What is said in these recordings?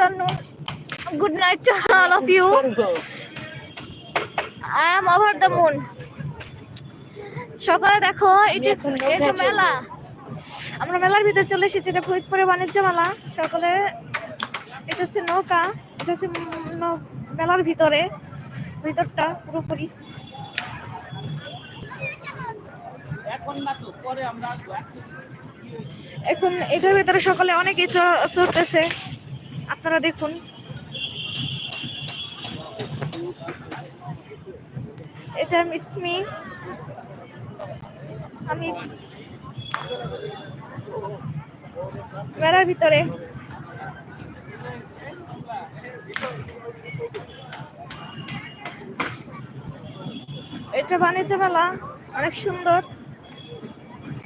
afternoon. Good night to all of you. I am over the moon. সকালে দেখো এটা এটা মেলা আমরা মেলার ভিতরে চলে এসেছি এটা ফরিদপুরে বাণিজ্য মেলা সকালে এটা হচ্ছে নৌকা এটা হচ্ছে মেলার ভিতরে ভিতরটা পুরোপুরি এখন এটার ভিতরে সকালে অনেকে চ- চড়তেছে আপনারা দেখুন। এটা মিসমি। আমি মেলার ভিতরে। এটা বাণিজ্য মেলা, অনেক সুন্দর।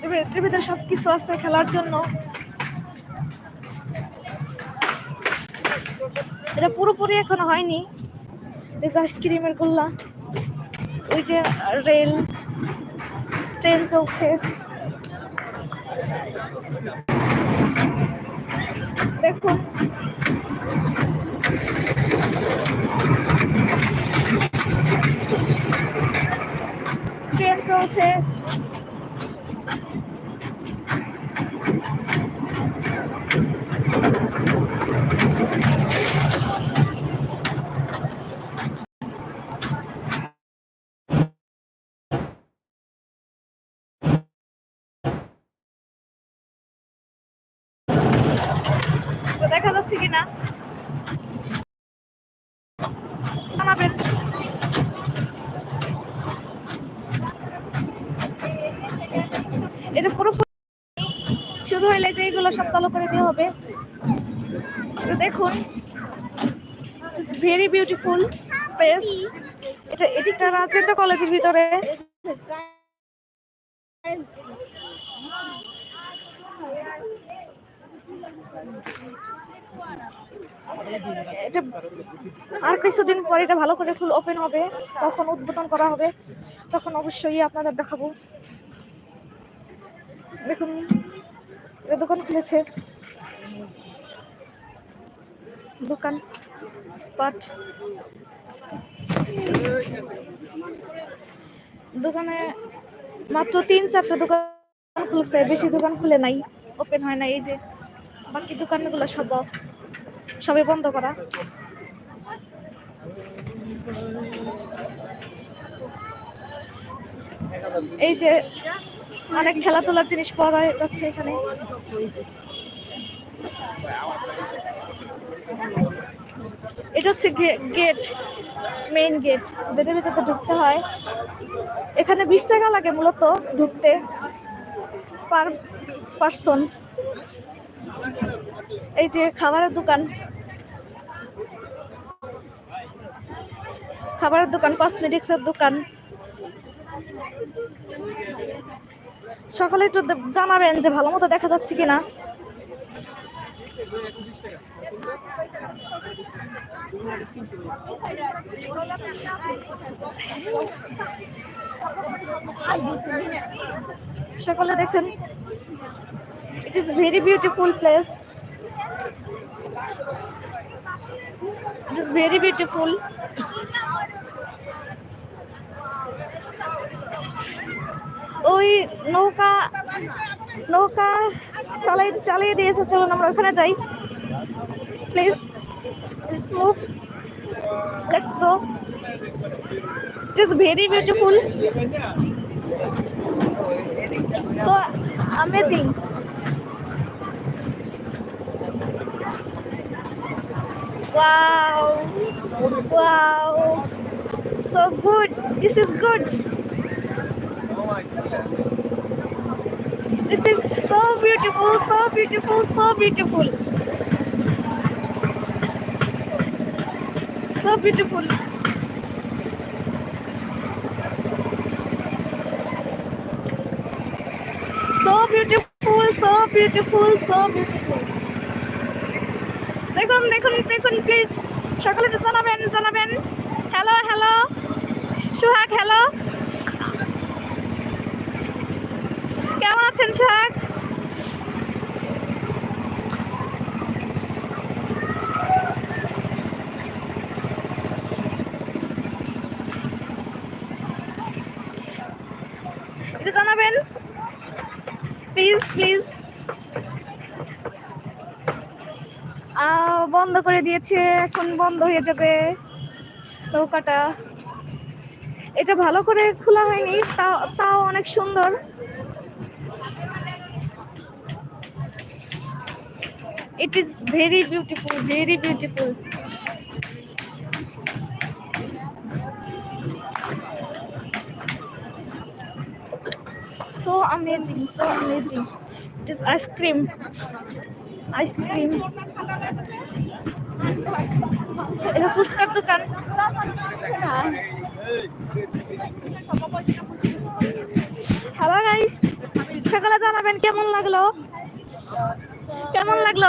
এটার ভিতরে সব কিছু আছে খেলার জন্য। এটা পুরোপুরি এখনও হয়নি। আইসক্রিমের গোল্লা ওই যে রেল ট্রেন চলছে। দেখুন ট্রেন চলছে। যাচ্ছে কিনা? এটা পুরো শুরু হইলে যে এগুলো সব চালু করে দেওয়া হবে। দেখুন ভেরি বিউটিফুল প্লেস এটা এদিকটা রাজেন্দ্র কলেজের ভিতরে। এটা আর কিছুদিন পরে এটা ভালো করে ফুল ওপেন হবে, তখন উদ্বোধন করা হবে, তখন অবশ্যই আপনাদের দেখাবো। দেখুন, এটা দোকান খুলেছে। দোকান পাট। দোকানে মাত্র তিন চারটে দোকান খুলছে, বেশি দোকান খুলে নাই ওপেন হয় না এই যে বাকি দোকানগুলো সব off। সবে বন্ধ করা? এই যে অনেক খেলাধুলার জিনিস পাওয়া যাচ্ছে এখানে। এটা হচ্ছে গেট মেইন গেট যেটার ভিতরে ঢুকতে হয়। এখানে বিশ টাকা লাগে মূলত ঢুকতে পার পার্সন এই যে খাবারের দোকান। খাবারের দোকান কসমেটিক্সের দোকান। সকালে একটু জানাবেন যে ভালো মতো দেখা যাচ্ছে কিনা। সকালে দেখেন। It is very beautiful place it is very beautiful ওই নৌকা নৌকা চালাই, চালিয়ে দিয়েছে চলুন আমরা ওখানে যাই। Please let's move let's go it is very beautiful so amazing Wow! Wow! So good! This is good! This is so beautiful, so beautiful, so beautiful! So beautiful! So beautiful, so beautiful, so beautiful! দেখুন দেখুন দেখুন please সকলে জানাবেন জানাবেন। Hello hello Suhag hello কেমন আছেন সোহাগ? বন্ধ করে দিয়েছে, এখন বন্ধ হয়ে যাবে নৌকাটা। এটা ভালো করে খোলা হয়নি তাও তাও অনেক সুন্দর। It is very beautiful very beautiful so amazing it is ice cream ice cream এটা ফুচকার দোকান। হ্যালো গাইস সকালে জানাবেন কেমন লাগল? কেমন লাগল?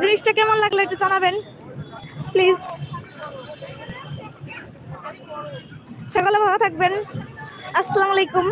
জিনিসটা কেমন লাগল একটু জানাবেন প্লিজ সকালে ভালো থাকবেন। আসসালামু আলাইকুম।